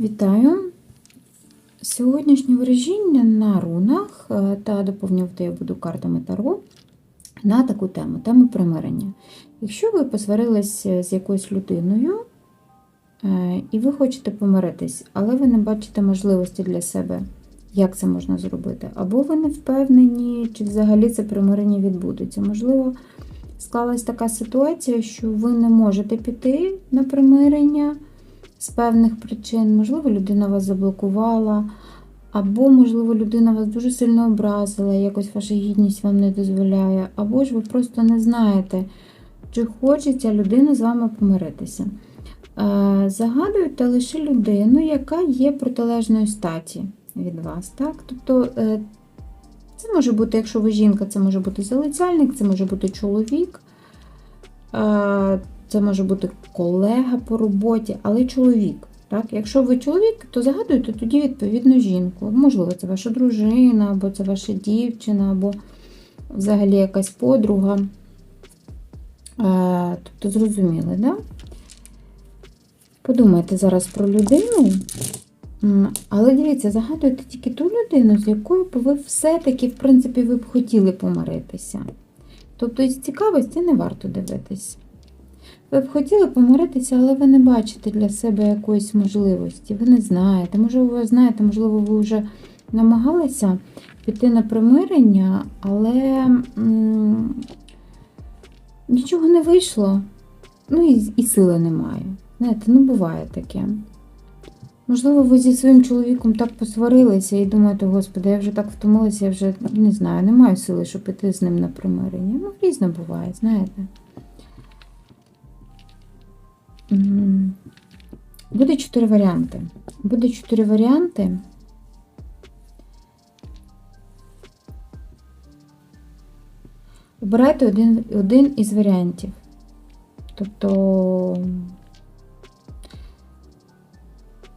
Вітаю! Сьогоднішнє ворожіння на рунах е, та доповнювати я буду картами Таро на таку тему тему примирення. Якщо ви посварились з якоюсь людиною е, і ви хочете помиритись, але ви не бачите можливості для себе, як це можна зробити, або ви не впевнені, чи взагалі це примирення відбудеться. Можливо, склалась така ситуація, що ви не можете піти на примирення з певних причин. Можливо, людина вас заблокувала, або, можливо, людина вас дуже сильно образила, якось ваша гідність вам не дозволяє, або ж ви просто не знаєте, чи хоче ця людина з вами помиритися. Е, Загадуйте лише людину, яка є протилежної статі від вас. Так? Тобто, е, це може бути, якщо ви жінка, це може бути залицяльник, це може бути чоловік. Це може бути колега по роботі, але чоловік. Так? Якщо ви чоловік, то загадуєте тоді відповідно жінку. Можливо, це ваша дружина, або це ваша дівчина, або взагалі якась подруга. Е, Тобто, зрозуміли, да? Подумайте зараз про людину. Але дивіться, загадуйте тільки ту людину, з якою ви все-таки, в принципі, ви б хотіли помиритися. Тобто, із цікавості не варто дивитись. Ви б хотіли помиритися, але ви не бачите для себе якоїсь можливості. Ви не знаєте. Може, ви знаєте, можливо, ви вже намагалися піти на примирення, але м, нічого не вийшло. Ну і, і сили немає. Знаєте, ну буває таке. Можливо, ви зі своїм чоловіком так посварилися і думаєте, господи, я вже так втомилася, я вже не знаю, не маю сили, щоб піти з ним на примирення. Ну, різно буває, знаєте. Буде чотири варіанти. Буде чотири варіанти. Обирайте один, один із варіантів. Тобто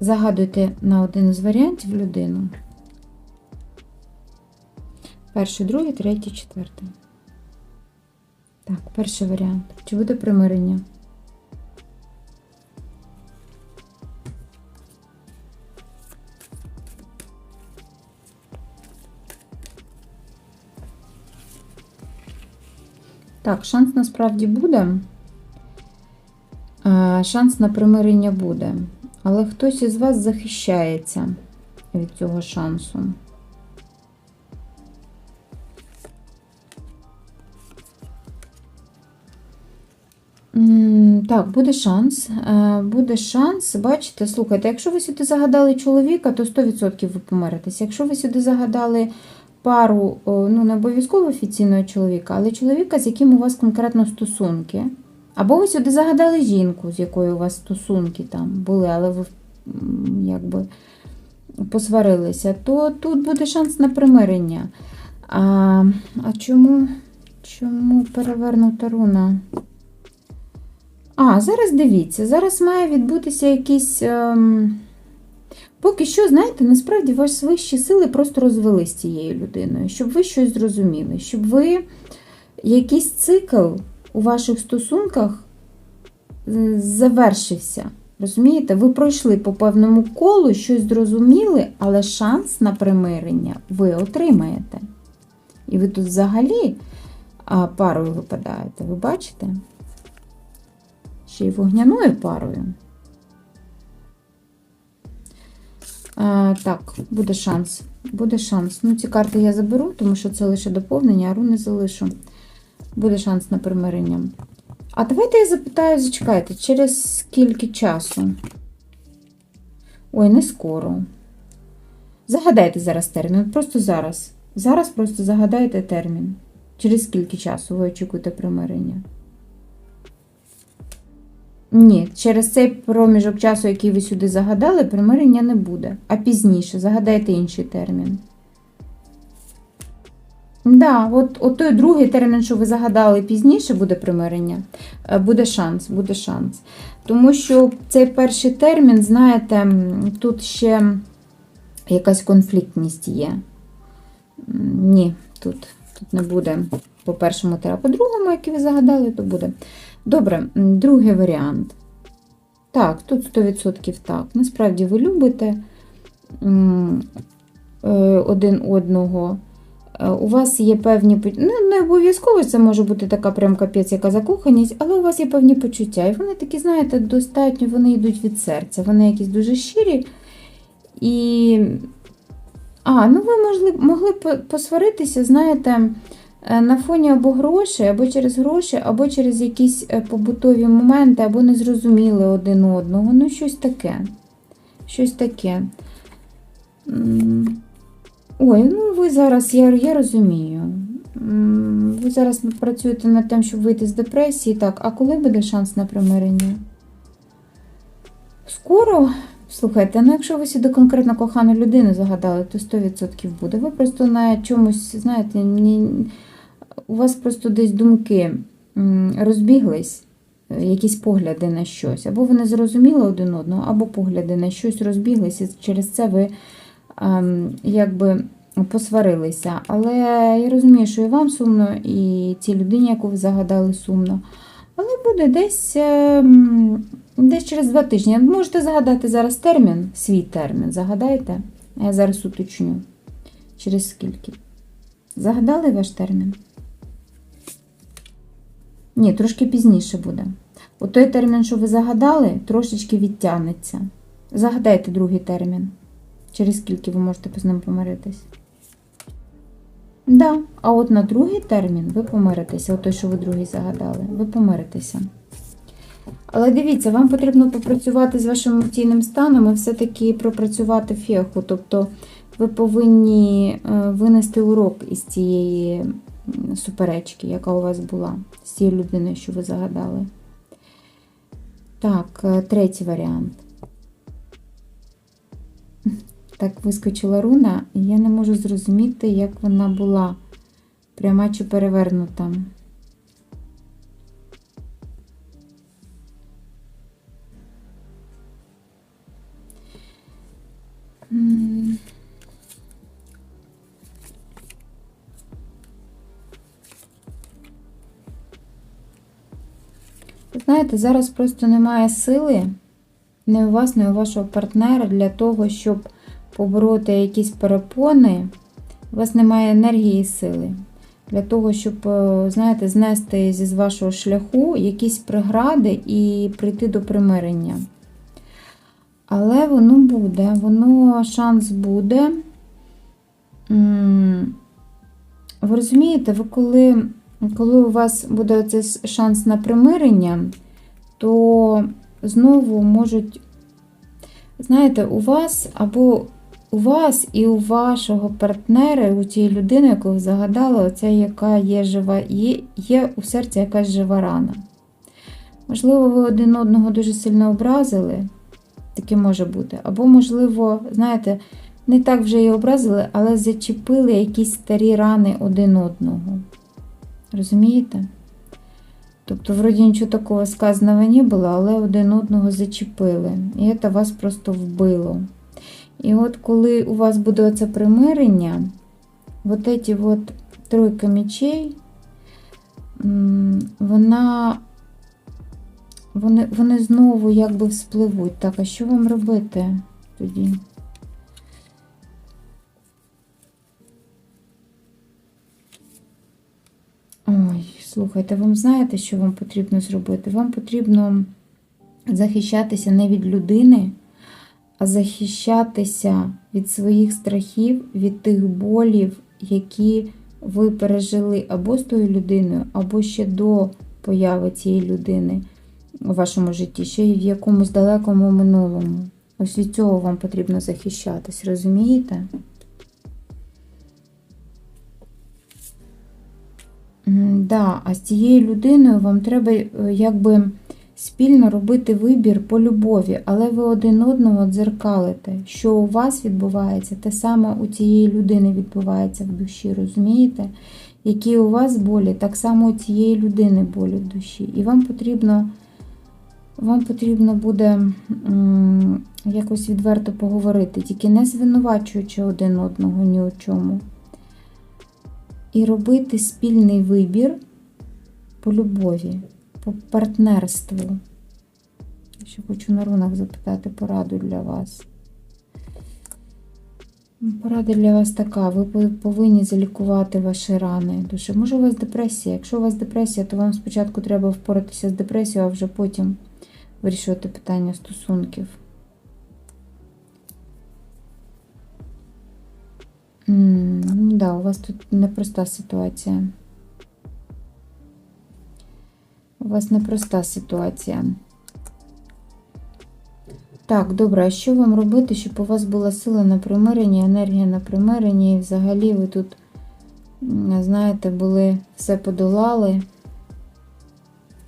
загадуйте на один із варіантів людину. Перший, другий, третій, четвертий. Так, перший варіант. Чи буде примирення? Так, шанс насправді буде. Е, Шанс на примирення буде. Але хтось із вас захищається від цього шансу. Так, буде шанс. Е, Буде шанс. Бачите, слухайте, якщо ви сюди загадали чоловіка, то 100% ви помиритесь. Якщо ви сюди загадали пару, ну не обов'язково офіційного чоловіка, але чоловіка, з яким у вас конкретно стосунки. Або ви сюди загадали жінку, з якою у вас стосунки там були, але ви якби посварилися, то тут буде шанс на примирення. А, а чому, чому перевернута руна? А, зараз дивіться, зараз має відбутися якийсь. Ем... Поки що, знаєте, насправді ваші вищі сили просто розвели з цією людиною, щоб ви щось зрозуміли, щоб ви якийсь цикл у ваших стосунках е, завершився. Розумієте, ви пройшли по певному колу, щось зрозуміли, але шанс на примирення ви отримаєте. І ви тут взагалі парою випадаєте, ви бачите? Ще й вогняною парою. А, так, буде шанс. Буде шанс. Ну, ці карти я заберу, тому що це лише доповнення, а руни залишу. Буде шанс на примирення. А давайте я запитаю, зачекайте, через скільки часу? Ой, не скоро. Загадайте зараз термін. Просто зараз. Зараз просто загадайте термін. Через скільки часу ви очікуєте примирення? Ні, через цей проміжок часу, який ви сюди загадали, примирення не буде. А пізніше загадайте інший термін. Да, от, от той другий термін, що ви загадали пізніше, буде примирення, е, буде шанс, буде шанс. Тому що цей перший термін, знаєте, тут ще якась конфліктність є. Ні, тут, тут не буде по першому терміну. По другому, який ви загадали, то буде. Добре, другий варіант. Так, тут 100% так. Насправді ви любите е, один одного. Е, У вас є певні ну, не обов'язково це може бути така прям капець, яка закоханість, але у вас є певні почуття. І вони такі, знаєте, достатньо, вони йдуть від серця. Вони якісь дуже щирі. І. А, ну ви могли, могли посваритися, знаєте, на фоні або грошей, або через гроші, або через якісь е, побутові моменти, або не зрозуміли один одного. Ну, щось таке. Щось таке. Ой, ну ви зараз, я, я розумію. Ви зараз працюєте над тим, щоб вийти з депресії. Так, а коли буде шанс на примирення? Скоро. Слухайте, ну якщо ви сюди конкретно кохану людину загадали, то 100% буде. Ви просто на чомусь, знаєте, ні, у вас просто десь думки розбіглись, е, якісь погляди на щось. Або ви не зрозуміли один одного, або погляди на щось розбіглись, і через це ви ем, якби посварилися. Але я розумію, що і вам сумно, і цій людині, яку ви загадали, сумно. Але буде десь, ем, десь через два тижні. Можете загадати зараз термін, свій термін. Загадайте. А я зараз уточню. Через скільки? Загадали ваш термін? Ні, трошки пізніше буде. От той термін, що ви загадали, трошечки відтягнеться. Загадайте другий термін. Через скільки ви можете з ним помиритись? Да. А от на другий термін ви помиритеся, от той, що ви другий загадали, ви помиритеся. Але дивіться, вам потрібно попрацювати з вашим емоційним станом і все-таки пропрацювати феху. Тобто ви повинні е, винести урок із цієї суперечки, яка у вас була, з цією людиною, що ви загадали. Так, е, третій варіант. Так вискочила руна, і я не можу зрозуміти, як вона була. Пряма чи перевернута. Знаєте, зараз просто немає сили не у вас, не у вашого партнера для того, щоб побороти якісь перепони. У вас немає енергії і сили. Для того, щоб, е, знаєте, знести з вашого шляху якісь прегради і прийти до примирення. Але воно буде, воно шанс буде. Ви розумієте, ви коли, коли у вас буде цей шанс на примирення, то знову можуть, знаєте, у вас або у вас і у вашого партнера, у тієї людини, яку ви загадали, оця, яка є жива, є, є у серці якась жива рана. Можливо, ви один одного дуже сильно образили, таке може бути. Або, можливо, знаєте, не так вже і образили, але зачепили якісь старі рани один одного. Розумієте? Тобто, вроді нічого такого сказаного не було, але один одного зачепили. І це вас просто вбило. І от коли у вас буде оце примирення, от эти от тройка мечей, вона, вони, вони знову якби вспливуть. Так, а що вам робити тоді? Ой, слухайте, вам знаєте, що вам потрібно зробити? Вам потрібно захищатися не від людини, а захищатися від своїх страхів, від тих болів, які ви пережили або з тою людиною, або ще до появи цієї людини у вашому житті, ще й в якомусь далекому минулому. Ось від цього вам потрібно захищатись, розумієте? Да, а з цією людиною вам треба е, якби спільно робити вибір по любові, але ви один одного дзеркалите. Що у вас відбувається, те саме у цієї людини відбувається в душі, розумієте? Які у вас болі, так само у цієї людини болі в душі. І вам потрібно, вам потрібно буде якось відверто поговорити, тільки не звинувачуючи один одного ні у чому і робити спільний вибір по любові, по партнерству. Ще хочу на рунах запитати пораду для вас. Порада для вас така: ви повинні залікувати ваші рани душі. Може, у вас депресія? Якщо у вас депресія, то вам спочатку треба впоратися з депресією, а вже потім вирішувати питання стосунків. М, Ну да, у вас тут непроста ситуація. У вас непроста ситуація. Так, добре, а що вам робити, щоб у вас була сила на примирення, енергія на примирення, і взагалі ви тут, знаєте, були, все подолали?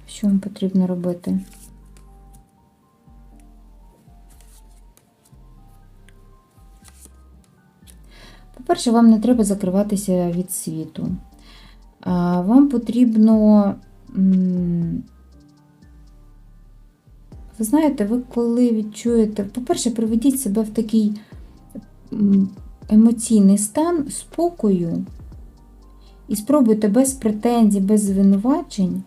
Що вам потрібно робити? По-перше, вам не треба закриватися від світу. Вам потрібно. Ви знаєте, ви коли відчуєте, по-перше, приведіть себе в такий емоційний стан спокою і спробуйте без претензій, без звинувачень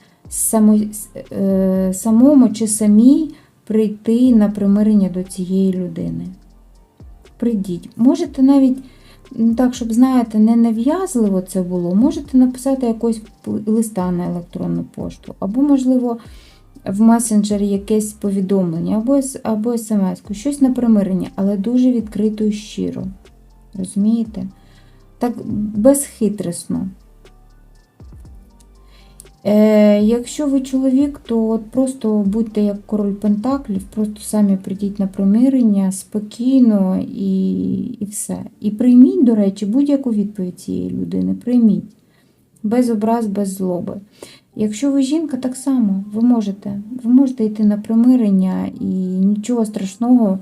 е, самому чи самій прийти на примирення до цієї людини. Прийдіть. Можете навіть так, щоб, знаєте, не нав'язливо це було, можете написати якось листа на електронну пошту, або, можливо, в месенджері якесь повідомлення, або, або смс, щось на примирення, але дуже відкрито і щиро. Розумієте? Так безхитресно. Е, якщо ви чоловік, то от просто будьте як король Пентаклів, просто самі прийдіть на примирення спокійно і, і все. І прийміть, до речі, будь-яку відповідь цієї людини. Прийміть. Без образ, без злоби. Якщо ви жінка, так само ви можете. Ви можете йти на примирення і нічого страшного.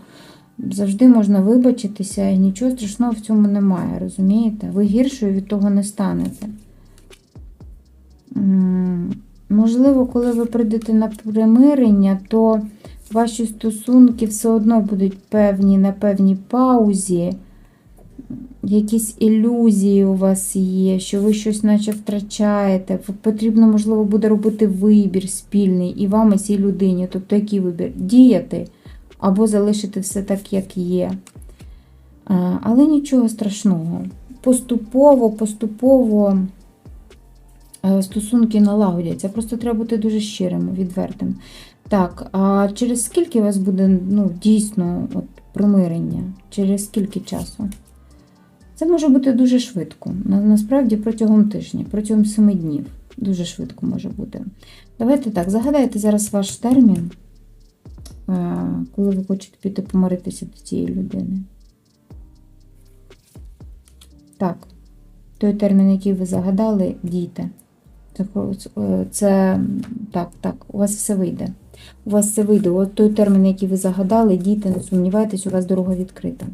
Завжди можна вибачитися, і нічого страшного в цьому немає, розумієте? Ви гіршою від того не станете. Можливо, коли ви прийдете на примирення, то ваші стосунки все одно будуть певні на певній паузі. Якісь ілюзії у вас є, що ви щось наче втрачаєте. Потрібно, можливо, буде робити вибір спільний і вам, і цій людині. Тобто, який вибір? Діяти або залишити все так, як є. Але нічого страшного. Поступово, поступово стосунки налагодяться. Просто треба бути дуже щирим, відвертим. Так, а через скільки у вас буде ну, дійсно от, примирення? Через скільки часу? Це може бути дуже швидко. На- Насправді протягом тижня, протягом семи днів. Дуже швидко може бути. Давайте так, загадайте зараз ваш термін, е, коли ви хочете піти помиритися до цієї людини. Так, той термін, який ви загадали, дійте. Це, е, так, так, у вас все вийде. У вас все вийде. От той термін, який ви загадали, дійте, не сумнівайтесь, у вас дорога відкрита.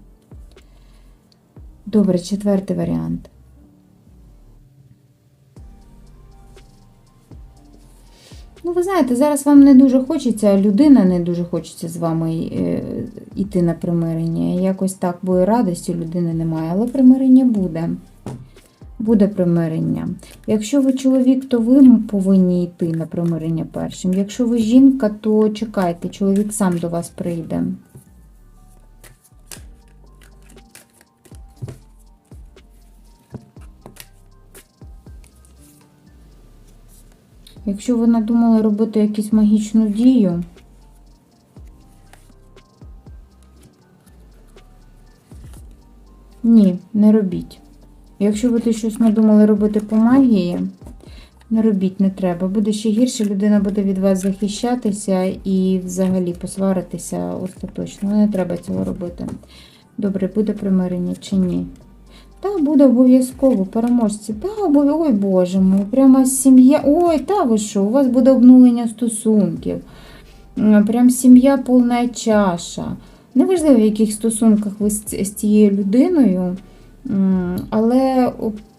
Добре, четвертий варіант. Ну, ви знаєте, зараз вам не дуже хочеться, людина не дуже хочеться з вами е, йти на примирення. Якось так, бо і радості людини немає, але примирення буде. Буде примирення. Якщо ви чоловік, то ви повинні йти на примирення першим. Якщо ви жінка, то чекайте, чоловік сам до вас прийде. Якщо ви надумали робити якусь магічну дію, ні, не робіть. Якщо ви щось надумали робити по магії, не робіть, не треба. Буде ще гірше, людина буде від вас захищатися і взагалі посваритися остаточно. Не треба цього робити. Добре, буде примирення чи ні? Та буде обов'язково переможці. Та обов'язково, ой Боже мой, прямо сім'я. Ой, та ви що, у вас буде обнулення стосунків. Прям сім'я повна чаша. Неважливо, в яких стосунках ви з цією людиною. Але,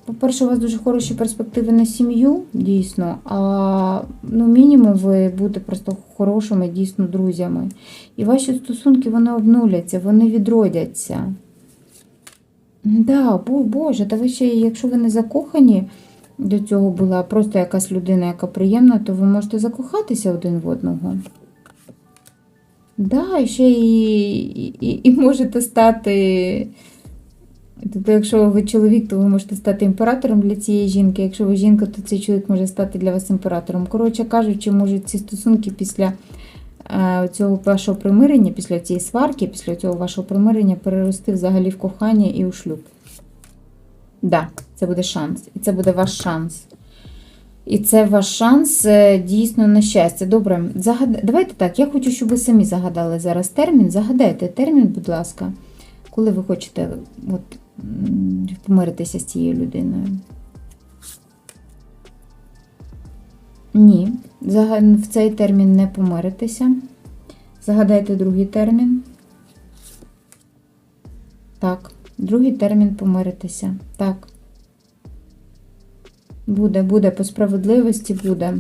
по-перше, у вас дуже хороші перспективи на сім'ю, дійсно. А ну, мінімум ви будете просто хорошими, дійсно, друзями. І ваші стосунки вони обнуляться, вони відродяться. Да, бо, Боже, та ви ще, якщо ви не закохані до цього була, просто якась людина, яка приємна, то ви можете закохатися один в одного. Да, і ще і, і, і можете стати. Тобто, якщо ви чоловік, то ви можете стати імператором для цієї жінки. Якщо ви жінка, то цей чоловік може стати для вас імператором. Коротше кажучи, можуть ці стосунки після е, цього вашого примирення, після цієї сварки, після цього вашого примирення перерости взагалі в кохання і у шлюб. Да, це буде шанс. І це буде ваш шанс. І це ваш шанс е, дійсно на щастя. Добре, загад... давайте так. Я хочу, щоб ви самі загадали зараз термін. Загадайте термін, будь ласка, коли ви хочете от, помиритися з цією людиною. Ні, в цей термін не помиритися. Загадайте другий термін. Так, другий термін помиритися. Так. Буде, буде, по справедливості буде.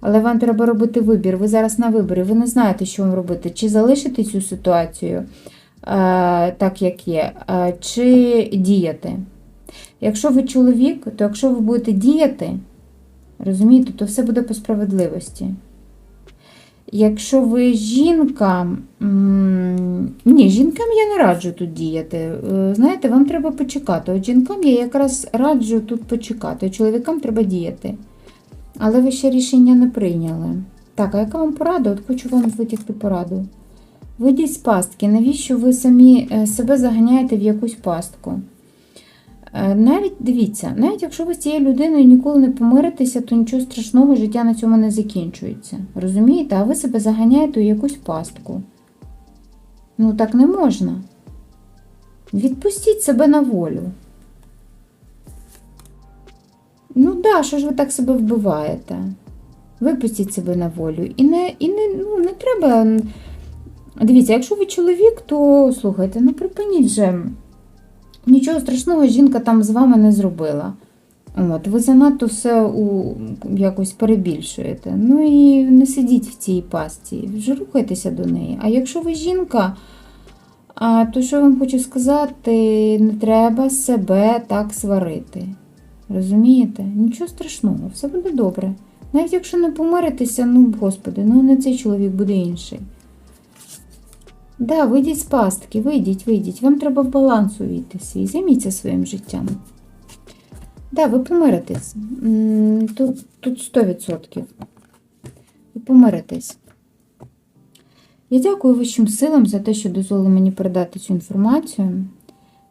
Але вам треба робити вибір. Ви зараз на виборі, ви не знаєте, що вам робити. Чи залишити цю ситуацію так, як є, е, чи діяти. Якщо ви чоловік, то якщо ви будете діяти, розумієте, то все буде по справедливості. Якщо ви жінка, ні, жінкам я не раджу тут діяти. Е, Знаєте, вам треба почекати. От жінкам я якраз раджу тут почекати. Чоловікам треба діяти. Але ви ще рішення не прийняли. Так, а яка вам порада? От хочу вам витягти пораду. Вийдіть з пастки. Навіщо ви самі е, себе заганяєте в якусь пастку? Е, Навіть дивіться, навіть якщо ви з цією людиною ніколи не помиритеся, то нічого страшного життя на цьому не закінчується. Розумієте? А ви себе заганяєте у якусь пастку. Ну так не можна. Відпустіть себе на волю. Ну да, що ж ви так себе вбиваєте? Випустіть себе на волю. І не, і не, ну, не треба. Дивіться, якщо ви чоловік, то слухайте, ну припиніть же. Нічого страшного жінка там з вами не зробила. От, ви занадто все у, якось перебільшуєте. Ну і не сидіть в цій пастці, вже рухайтеся до неї. А якщо ви жінка, то що я вам хочу сказати, не треба себе так сварити. Розумієте? Нічого страшного, все буде добре. Навіть якщо не помиритеся, ну, господи, ну не цей чоловік буде інший. Да, вийдіть з пастки, вийдіть, вийдіть. Вам треба в баланс увійти свій. Займіться своїм життям. Да, ви помиритесь. Тут, тут 100%. Ви помиритесь. Я дякую вищим силам за те, що дозволили мені передати цю інформацію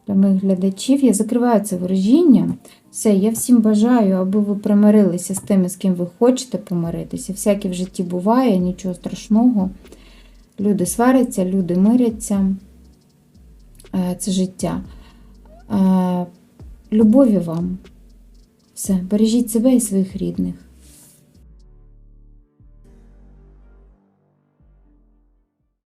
для моїх глядачів. Я закриваю це ворожіння. Все, я всім бажаю, аби ви примирилися з тими, з ким ви хочете помиритися. Всяке в житті буває, нічого страшного. Люди сваряться, люди миряться. Е, Це життя. Е, Любові вам. Все, бережіть себе і своїх рідних.